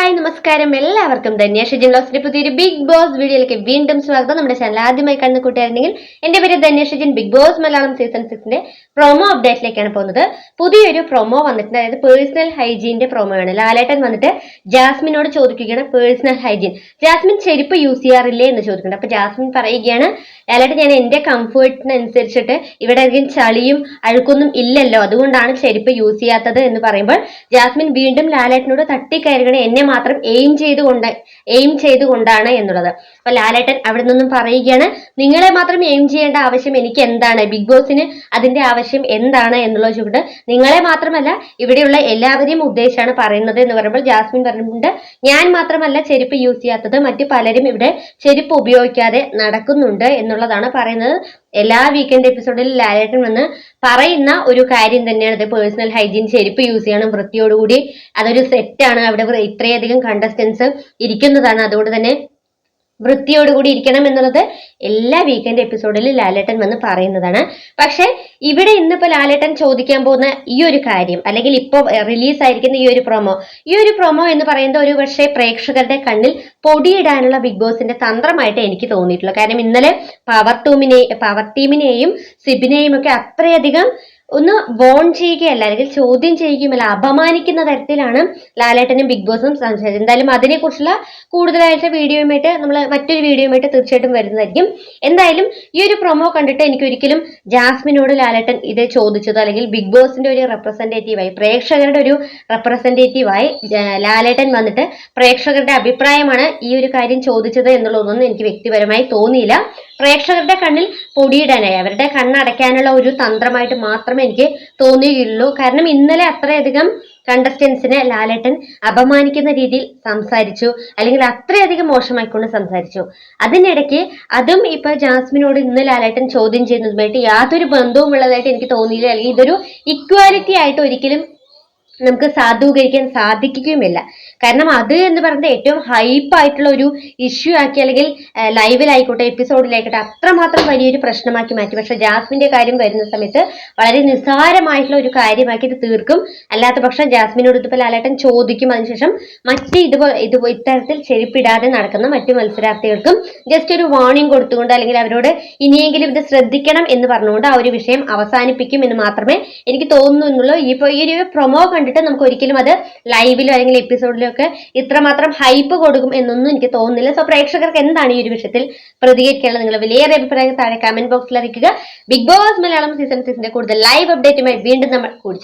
Hi നമസ്കാരം. എല്ലാവർക്കും ധന്യ ഷിജിൻ ലോസിന്റെ പുതിയൊരു ബിഗ് ബോസ് വീഡിയോയിലേക്ക് വീണ്ടും സ്വാഗതം. നമ്മുടെ ചാനൽ ആദ്യമായി കാണുന്ന കൂട്ടുകാരുണ്ടെങ്കിൽ എന്റെ പേര് Dhanya Shijin. Bigg Boss Malayalam season സിക്സിന്റെ promo അപ്ഡേറ്റിലേക്കാണ് പോകുന്നത്. പുതിയൊരു പ്രൊമോ വന്നിട്ടുണ്ട്. അതായത് പേഴ്സണൽ ഹൈജീന്റെ പ്രൊമോ ആണ്. ലാലേട്ടൻ വന്നിട്ട് ജാസ്മിനോട് ചോദിക്കുകയാണ് പേഴ്സണൽ ഹൈജീൻ ജാസ്മിൻ ചെരുപ്പ് യൂസ് ചെയ്യാറില്ലേ എന്ന് ചോദിക്കുന്നുണ്ട്. അപ്പൊ ജാസ്മിൻ പറയുകയാണ് ലാലേട്ടൻ ഞാൻ എന്റെ കംഫേർട്ടിനനുസരിച്ചിട്ട് ഇവിടെ അധികം ചളിയും അഴുക്കൊന്നും ഇല്ലല്ലോ. അതുകൊണ്ടാണ് ചെരുപ്പ് യൂസ് ചെയ്യാത്തത് എന്ന് പറയുമ്പോൾ ജാസ്മിൻ വീണ്ടും ലാലേട്ടനോട് തട്ടിക്കയറുകയാണ്. എന്നെ മാത്രം എയിം ചെയ്തുകൊണ്ട് എയിം ചെയ്തുകൊണ്ടാണ് എന്നുള്ളത്. അപ്പൊ ലാലേട്ടൻ അവിടെ നിന്നും പറയുകയാണ് നിങ്ങളെ മാത്രം എയിം ചെയ്യേണ്ട ആവശ്യം എനിക്ക് എന്താണ്? ബിഗ് ബോസിന് അതിന്റെ ആവശ്യം എന്താണ്? എന്നുള്ള ചൂട് നിങ്ങളെ മാത്രമല്ല ഇവിടെയുള്ള എല്ലാവരെയും ഉദ്ദേശിച്ചാണ് പറയുന്നത് എന്ന് പറയുമ്പോൾ ജാസ്മിൻ പറഞ്ഞിട്ടുണ്ട് ഞാൻ മാത്രമല്ല ചെരുപ്പ് യൂസ് ചെയ്യാത്തത് മറ്റു പലരും ഇവിടെ ചെരുപ്പ് ഉപയോഗിക്കാതെ നടക്കുന്നുണ്ട് എന്നുള്ളതാണ് പറയുന്നത്. എല്ലാ വീക്കെൻഡ് എപ്പിസോഡിൽ ലാലേട്ടൻ വന്ന് പറയുന്ന ഒരു കാര്യം തന്നെയാണ്. ഇത് പേഴ്സണൽ ഹൈജീൻ ചെരുപ്പ് യൂസ് ചെയ്യണം വൃത്തിയോടുകൂടി. അതൊരു സെറ്റാണ് അവിടെ ഇത്രയധികം കണ്ടസ്റ്റൻസ് ഇരിക്കുന്നതാണ്. അതുകൊണ്ട് തന്നെ വൃത്തിയോടുകൂടി ഇരിക്കണം എന്നുള്ളത് എല്ലാ വീക്കെൻഡ് എപ്പിസോഡിലും ലാലേട്ടൻ വന്ന് പറയുന്നതാണ്. പക്ഷെ ഇവിടെ ഇന്നിപ്പോ ലാലേട്ടൻ ചോദിക്കാൻ പോകുന്ന ഈ ഒരു കാര്യം അല്ലെങ്കിൽ ഇപ്പോൾ റിലീസ് ആയിരിക്കുന്ന ഈ ഒരു പ്രൊമോ ഈ ഒരു പ്രൊമോ എന്ന് പറയുന്നത് ഒരു പക്ഷേ പ്രേക്ഷകരുടെ കണ്ണിൽ പൊടിയിടാനുള്ള ബിഗ് ബോസിന്റെ തന്ത്രമായിട്ട് എനിക്ക് തോന്നിയിട്ടുള്ളൂ. കാരണം ഇന്നലെ പവർ ടൂമിനെ പവർ ടീമിനെയും സിബിനെയും ഒക്കെ അത്രയധികം ഒന്ന് വോൺ ചെയ്യുകയല്ല അല്ലെങ്കിൽ ചോദ്യം ചെയ്യുകയുമല്ല അപമാനിക്കുന്ന തരത്തിലാണ് ലാലേട്ടനും ബിഗ് ബോസും സംസാരിച്ചത്. എന്തായാലും അതിനെക്കുറിച്ചുള്ള കൂടുതലായിട്ട് വീഡിയോയുമായിട്ട് നമ്മൾ മറ്റൊരു വീഡിയോയുമായിട്ട് തീർച്ചയായിട്ടും വരുന്നതായിരിക്കും. എന്തായാലും ഈ ഒരു പ്രൊമോ കണ്ടിട്ട് എനിക്ക് ഒരിക്കലും ജാസ്മിനോട് ലാലേട്ടൻ ഇത് ചോദിച്ചത് അല്ലെങ്കിൽ ബിഗ് ബോസിന്റെ ഒരു റെപ്രസെന്റേറ്റീവായി പ്രേക്ഷകരുടെ ഒരു റെപ്രസെന്റേറ്റീവായി ലാലേട്ടൻ വന്നിട്ട് പ്രേക്ഷകരുടെ അഭിപ്രായമാണ് ഈ ഒരു കാര്യം ചോദിച്ചത് എന്നുള്ളതൊന്നും എനിക്ക് വ്യക്തിപരമായി തോന്നിയില്ല. പ്രേക്ഷകരുടെ കണ്ണിൽ പൊടിയിടാനായി. അവരുടെ കണ്ണടയ്ക്കാനുള്ള ഒരു തന്ത്രമായിട്ട് മാത്രമേ എനിക്ക് തോന്നിയുള്ളൂ കാരണം ഇന്നലെ അത്രയധികം കണ്ടസ്റ്റൻസിനെ ലാലേട്ടൻ അപമാനിക്കുന്ന രീതിയിൽ സംസാരിച്ചു. അല്ലെങ്കിൽ അത്രയധികം മോശമായിക്കൊണ്ട് സംസാരിച്ചു. അതിനിടയ്ക്ക് അതും ഇപ്പൊ ജാസ്മിനോട് ഇന്ന് ലാലേട്ടൻ ചോദ്യം ചെയ്യുന്നതുമായിട്ട് യാതൊരു ബന്ധവും ഉള്ളതായിട്ട് എനിക്ക് തോന്നിയില്ല. അല്ലെങ്കിൽ ഇതൊരു ഇക്വാലിറ്റി ആയിട്ട് ഒരിക്കലും നമുക്ക് സാധൂകരിക്കാൻ സാധിക്കുകയുമില്ല. കാരണം അത് എന്ന് പറയുന്നത് ഏറ്റവും ഹൈപ്പ് ആയിട്ടുള്ള ഒരു ഇഷ്യൂ ആക്കി അല്ലെങ്കിൽ ലൈവിലായിക്കോട്ടെ എപ്പിസോഡിലായിക്കോട്ടെ അത്രമാത്രം വലിയൊരു പ്രശ്നമാക്കി മാറ്റി. പക്ഷെ ജാസ്മിന്റെ കാര്യം വരുന്ന സമയത്ത് വളരെ നിസ്സാരമായിട്ടുള്ള ഒരു കാര്യമാക്കി ഇത് തീർക്കും. അല്ലാത്ത പക്ഷം ജാസ്മിനോട് ഇതിപ്പോൾ ലാലേട്ടൻ ചോദിക്കും. അതിനുശേഷം മറ്റ് ഇതുപോലെ ഇത് ഇത്തരത്തിൽ ചെരുപ്പിടാതെ നടക്കുന്ന മറ്റു മത്സരാർത്ഥികൾക്കും ജസ്റ്റ് ഒരു വാർണിംഗ് കൊടുത്തുകൊണ്ട് അല്ലെങ്കിൽ അവരോട് ഇനിയെങ്കിലും ഇത് ശ്രദ്ധിക്കണം എന്ന് പറഞ്ഞുകൊണ്ട് ആ ഒരു വിഷയം അവസാനിപ്പിക്കും എന്ന് മാത്രമേ എനിക്ക് തോന്നുന്നുള്ളൂ. ഇപ്പോൾ ഈ ഒരു പ്രൊമോ നമുക്ക് ഒരിക്കലും അത് ലൈവിലോ അല്ലെങ്കിൽ എപ്പിസോഡിലോ ഒക്കെ ഇത്രമാത്രം ഹൈപ്പ് കൊടുക്കും എന്നൊന്നും എനിക്ക് തോന്നുന്നില്ല. സോ പ്രേക്ഷകർക്ക് എന്താണ് ഈ ഒരു വിഷയത്തിൽ പ്രതികരിക്കാനുള്ളത്? നിങ്ങൾ വിലയേറെ അഭിപ്രായം താഴെ കമന്റ് ബോക്സിൽ അറിയിക്കുക. ബിഗ് ബോസ് മലയാളം സീസൺ സിക്സിന്റെ കൂടുതൽ ലൈവ് അപ്ഡേറ്റുമായി വീണ്ടും നമ്മൾ കൂടി